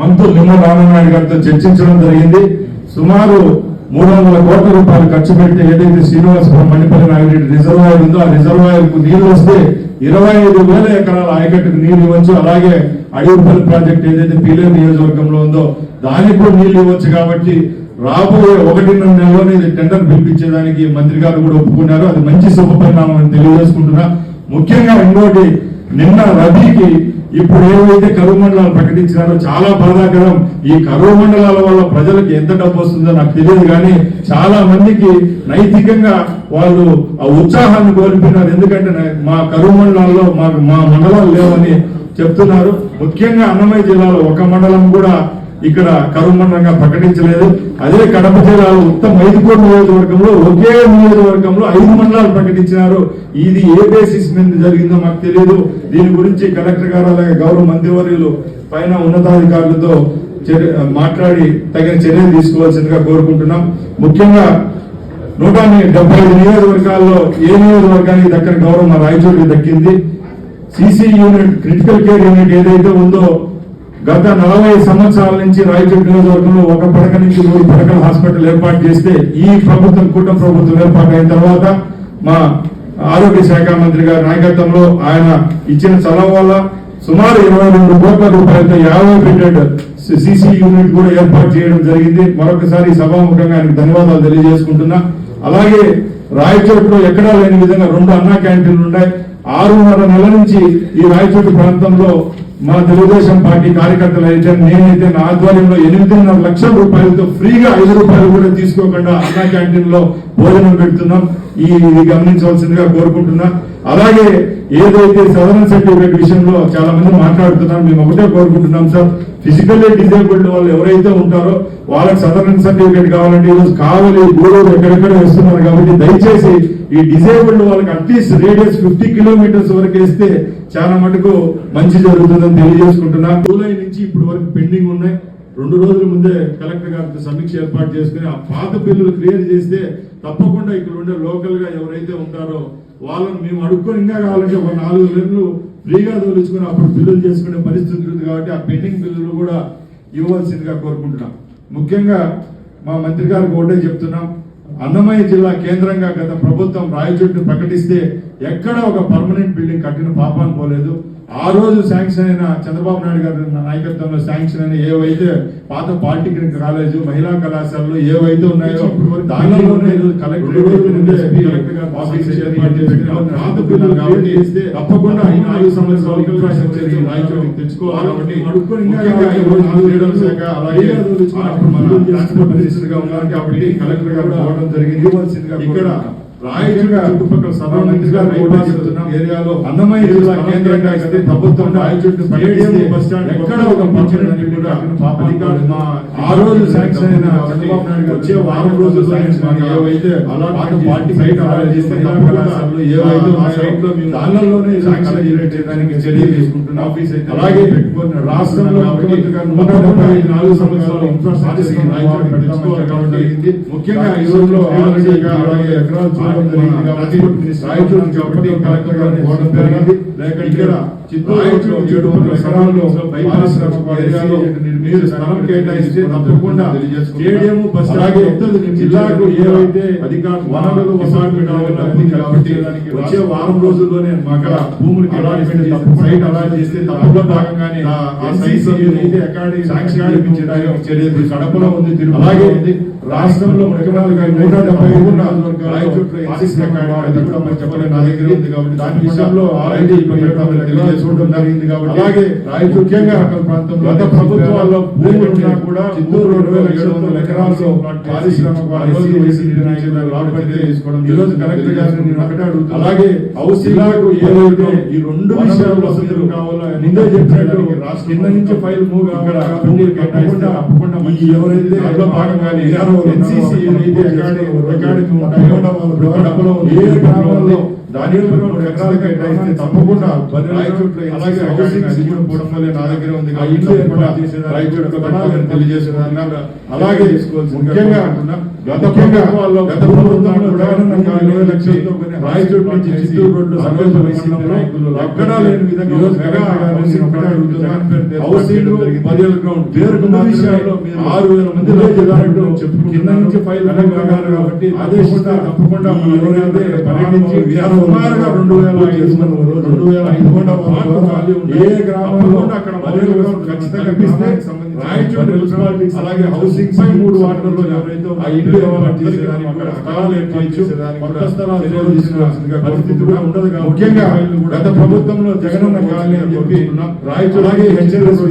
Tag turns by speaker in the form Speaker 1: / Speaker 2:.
Speaker 1: మంత్రులు నిమ్మ రామనాయుడు గారితో చర్చించడం జరిగింది. సుమారు మూడు వందల కోట్ల రూపాయలు ఖర్చు పెట్టి ఏదైతే శ్రీనివాసపురం మణిపల్లి నాగిరెడ్డి రిజర్వాయర్ ఉందో ఆ రిజర్వాయర్కు నీళ్ళు వస్తే ఇరవై ఐదు వేల ఎకరాల ఆయకట్టుకు నీళ్ళు ఇవ్వచ్చు. అలాగే అడవిపల్లి ప్రాజెక్ట్ ఏదైతే పీలేరు నియోజకవర్గంలో ఉందో దానికి కూడా నీళ్ళు ఇవ్వచ్చు కాబట్టి రాబోయే ఒకటిన్నర నెలలో ఇది టెండర్ పిలిపించేదానికి మంత్రి గారు కూడా ఒప్పుకున్నారు. అది మంచి శుభపరిణామం అని తెలియజేసుకుంటున్నా. ముఖ్యంగా ఇంకోటి నిన్న రబీకి ఇప్పుడు ఏవైతే కరువు మండలాలు ప్రకటించినారో చాలా బాధాకరం. ఈ కరువు మండలాల వల్ల ప్రజలకు ఎంత డబ్బు వస్తుందో నాకు తెలియదు కానీ చాలా మందికి నైతికంగా వాళ్ళు ఆ ఉత్సాహాన్ని కోల్పోయినారు. ఎందుకంటే మా కరువు మండలాల్లో మాకు మా మండలాలు లేవని చెప్తున్నారు. ముఖ్యంగా అన్నమయ్య జిల్లాలో ఒక మండలం కూడా ఇక్కడ కరువు మండలంగా ప్రకటించలేదు. అదే కడప జిల్లాలో ఉత్తమ మైదుకూరు నియోజకవర్గంలో ఒకే నియోజకవర్గంలో ఐదు మండలాలు ప్రకటించినారు. ఇది ఏ బేసిస్ మీద జరిగిందో మాకు తెలియదు దీని గురించి కలెక్టర్ గారు అలాగే గౌరవ మంత్రివర్యులు పైన ఉన్నతాధికారులతో చర్య- మాట్లాడి తగిన చర్యలు తీసుకోవాల్సిందిగా కోరుకుంటున్నాం. ముఖ్యంగా నూట డెబ్బై ఐదు నియోజకవర్గాల్లో ఏ నియోజకవర్గానికి దక్కని గౌరవం మా రాయచోటికి దక్కింది? CC unit critical care unit ఏదైతే ఉందో గత నలభై సంవత్సరాల నుంచి రాయచూరు నియోజకవర్గంలో ఒక పడక నుంచి మూడు పడకల హాస్పిటల్ ఏర్పాటు చేస్తే ఈ ప్రభుత్వం కూటమి ప్రభుత్వం ఏర్పాటు అయిన తర్వాత మా ఆరోగ్య శాఖ మంత్రి గారి నాయకత్వంలో ఆయన ఇచ్చిన చలవ వల్ల సుమారు ఇరవై రెండు కోట్ల రూపాయలతో యాభై బెడెడ్ సిసి యూనిట్ కూడా ఏర్పాటు చేయడం జరిగింది. మరొకసారి సభాముఖంగా ఆయనకు ధన్యవాదాలు తెలియజేసుకుంటున్నా. అలాగే రాయచోట్లో ఎక్కడా లేని విధంగా రెండు అన్నా క్యాంటీన్లు ఉన్నాయి. ఆరున్నర నెల నుంచి ఈ రాయచోటి ప్రాంతంలో మా తెలుగుదేశం పార్టీ కార్యకర్తలు అయితే నేనైతే నా ఆధ్వర్యంలో ఎనిమిదిన్నర లక్షల రూపాయలతో ఫ్రీగా ఐదు రూపాయలు కూడా తీసుకోకుండా అన్నా క్యాంటీన్లో భోజనం పెడుతున్నాం. ఈ ఇది గమనించవలసిందిగా కోరుకుంటున్నా. అలాగే ఏదైతే సదరన్ సర్టిఫికేట్ విషయంలో చాలా మంది మాట్లాడుతున్నారు మేము ఒకటే కోరుకుంటున్నాం సార్. ఫిజికల్లీ డిజేబుల్డ్ వాళ్ళు ఎవరైతే ఉంటారో వాళ్ళకి సదరన్ సర్టిఫికేట్ కావాలంటే ఈరోజు కావాలి గూడూరు ఎక్కడెక్కడ వస్తున్నారు కాబట్టి దయచేసి ఈ డిజేబుల్డ్ వాళ్ళకి అట్లీస్ట్ రేడియస్ ఫిఫ్టీ కిలోమీటర్స్ వరకు వేస్తే చాలా మటుకు మంచి జరుగుతుందని తెలియజేసుకుంటున్నా. జూలై నుంచి ఇప్పుడు వరకు పెండింగ్ ఉన్నాయి. రెండు రోజుల ముందే కలెక్టర్ గారితో సమీక్ష ఏర్పాటు చేసుకుని ఆ పాత బిల్లులు క్లియర్ చేస్తే తప్పకుండా ఇక్కడ ఉండే లోకల్గా ఎవరైతే ఉంటారో వాళ్ళని మేము అడుక్కొని ఇంకా కావాలంటే ఒక నాలుగు నెలలు ఫ్రీగా తోలుచుకుని అప్పుడు బిల్లులు చేసుకునే పరిస్థితి ఉంది కాబట్టి ఆ పెండింగ్ బిల్లులు కూడా ఇవ్వాల్సిందిగా కోరుకుంటున్నాం. ముఖ్యంగా మా మంత్రి గారికి ఒకటే చెప్తున్నాం. అన్నమయ్య జిల్లా కేంద్రంగా గత ప్రభుత్వం రాయచోటును ప్రకటిస్తే ఎక్కడ ఒక పర్మనెంట్ బిల్డింగ్ కట్టిన పాపాన్ని పోలేదు. ఆ రోజు శాంక్షన్ అయిన చంద్రబాబు నాయుడు గారి నాయకత్వంలో శాంక్షన్ అయిన ఏవైతే పాత పాలిటెక్నిక్ కాలేజ్ మహిళా కళాశాలలో ఏవైతే ఉన్నాయో కాబట్టి తప్పకుండా నాలుగు సంవత్సరాలు ఇన్ఫ్రాస్ట్రక్చర్ తెచ్చుకోవాలి కాబట్టి శాఖ అలాగే మన ట్రాన్స్పోర్ట్ మినిస్టర్గా ఉన్నారు కాబట్టి కలెక్టర్ గారు రావడం జరిగింది ఇక్కడ రాయచోటి చుట్టుపక్కల చెప్తున్నాం ఏరియాలో అన్నమయ్య జిల్లా కేంద్రంగా ఇస్తే ప్రభుత్వం రాయచోటి స్టేడియం బస్ స్టాండ్ ఎక్కడ ఒక పంచడానికి కూడా అధికారులు ఆ రోజు శాంక్షన్ అయిన చంద్రబాబు నాయుడు వచ్చే వారం రోజులు శాంక్షన్ ఏవైతే అలా పార్టీ సైట్ అలా చేస్తే ఏవైతే ఆ సైట్లో మేము దానిలోనే శాంక్షన్ చేయడానికి చర్యలు తీసుకుంటున్నాం. ఆఫీస్ అయితే అలాగే పెట్టుకున్న రాష్ట్రంలో ముఖ్యమంత్రి గారు నూట డెబ్బై ఐదు నాలుగు సంవత్సరాలు ఇన్ఫ్రాస్ట్రక్చర్ రాయచోటి పెట్టుకోవాలి కాబట్టి ముఖ్యంగా ఈ రోజులో అలాగే ఎకరాలు జరిగింది కాబట్టి కాబట్టి కలెక్టర్ జరిగింది. లేక ఇక్కడ చిత్తూరు ఏడు వందల ఎకరాల్లో బైపాస్ ఏరియాలో మీరు స్థలం కేటాయిస్తే తప్పకుండా స్టేడియం బస్ అలాగే జిల్లాకు ఏవైతే అధికార వనరులు కాబట్టి వచ్చే వారం రోజుల్లోనే అక్కడ భూములు సైట్ అలాట్ చేస్తే తప్పకుండా భాగంగానే ఆ సైట్ అయితే అకాడమీ తీసుకు- కడపలో ఉంది అలాగే రాష్ట్రంలో నూట డెబ్బై రాయచోట్ల ఎన్సీసీ అకాడమీ చెప్పలేదు నా దగ్గర ఉంది కాబట్టి దాని విషయంలో ఆల్రెడీ తెలియజేసుకోవడం జరిగింది కాబట్టి అలాగే ముఖ్యంగా ప్రాంతంలో గత ప్రభుత్వాల్లో భూములు ఉన్నా కూడా చిత్తూరు రెండు వేల ఏడు వందల ఎకరాల్లో పారిశ్రామిక ఈ రోజు కలెక్టర్ గారిని అలాగే ఏదైతే ఈ రెండు విషయాలు వసతులు కావాలో ముందే చెప్పినట్టు రాష్ట్ర కింద నుంచి ఫైల్ మూవ్ అక్కడ తప్పకుండా ఈ ఎవరైతే అందులో భాగంగానే ఎన్సీసీ ఏదైతే అకాడమీ అకాడమీ ఉంటాయో ఏ గ్రామంలో దాని మూడు ఎకరాలు కేటాయిస్తే తప్పకుండా అలాగే నా దగ్గర ఉంది కట్టాలని తెలియజేస్తున్నాను అలాగే ముఖ్యంగా గత గత జగనన్న కాలనీ లక్ష్యంతో కొన్ని రాయచోటి నుంచి చిత్తూరు రోడ్డు ఎక్కడా లేని విధంగా హౌసింగ్ పదివేల గ్రౌండ్ విషయాల్లో ఆరు వేల మంది చెప్పు కింద నుంచి ఫైల్ కాబట్టి ఆదేశిస్తే తప్పకుండా ఎవరైతే పర్యటించి సుమారుగా రెండు వేల ఐదు రెండు వేల ఐదు ఏ గ్రామంలో అక్కడ ఖచ్చితంగా రాయచోటి మున్సిపాలిటీస్ అలాగే హౌసింగ్ పై మూడు వార్డుల్లో ఎవరైతే ఆ ఇల్లు డెవలప్ చేసేదానికి అక్కడ స్థలాలు ఏర్పాటు చేసేదానికి కొత్త స్థలాలు చర్యలు తీసుకోవాల్సిందిగా పరిస్థితి కూడా ఉండదు కాబట్టి ముఖ్యంగా గత ప్రభుత్వంలో జగనన్న కాలనీ అని చెప్పి రాయచోటి అలాగే హెచ్ఎల్ఎస్